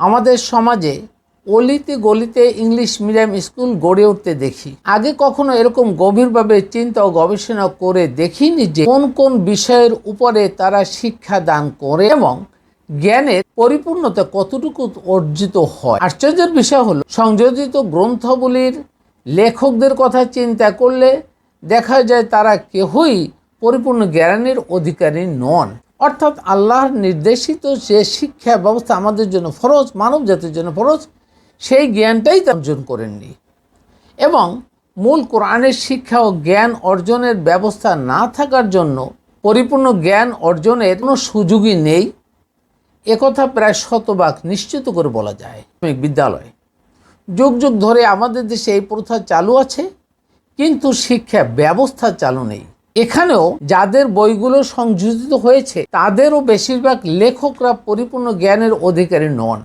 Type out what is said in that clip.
আমাদের সমাজে অলিতে গলিতে ইংলিশ মিডিয়াম স্কুল গড়ে উঠতে দেখি। আগে কখনো এরকম গভীরভাবে চিন্তা ও গবেষণা করে দেখিনি যে কোন কোন বিষয়ের উপরে তারা শিক্ষা দান করে এবং জ্ঞানের পরিপূর্ণতা কতটুকু অর্জিত হয়। আশ্চর্যের বিষয় হলো, সংযোজিত গ্রন্থগুলির লেখকদের কথা চিন্তা করলে দেখা যায় তারা কেহই পরিপূর্ণ জ্ঞানের অধিকারী নন। অর্থাৎ আল্লাহর নির্দেশিত যে শিক্ষা ব্যবস্থা আমাদের জন্য ফরজ, মানব জাতির জন্য ফরজ, সেই জ্ঞানটাই অর্জন করেননি। এবং মূল কোরআনের শিক্ষা ও জ্ঞান অর্জনের ব্যবস্থা না থাকার জন্য পরিপূর্ণ জ্ঞান অর্জনের কোনো সুযোগই নেই। একথা প্রায় শতভাগ নিশ্চিত করে বলা যায়। বিদ্যালয়। যুগ যুগ ধরে আমাদের দেশে এই প্রথা চালু আছে, কিন্তু শিক্ষা ব্যবস্থা চালু নেই। এখানেও যাদের বইগুলো সংযোজিত হয়েছে তাদেরও বেশিরভাগ লেখকরা পরিপূর্ণ জ্ঞানের অধিকারী নন।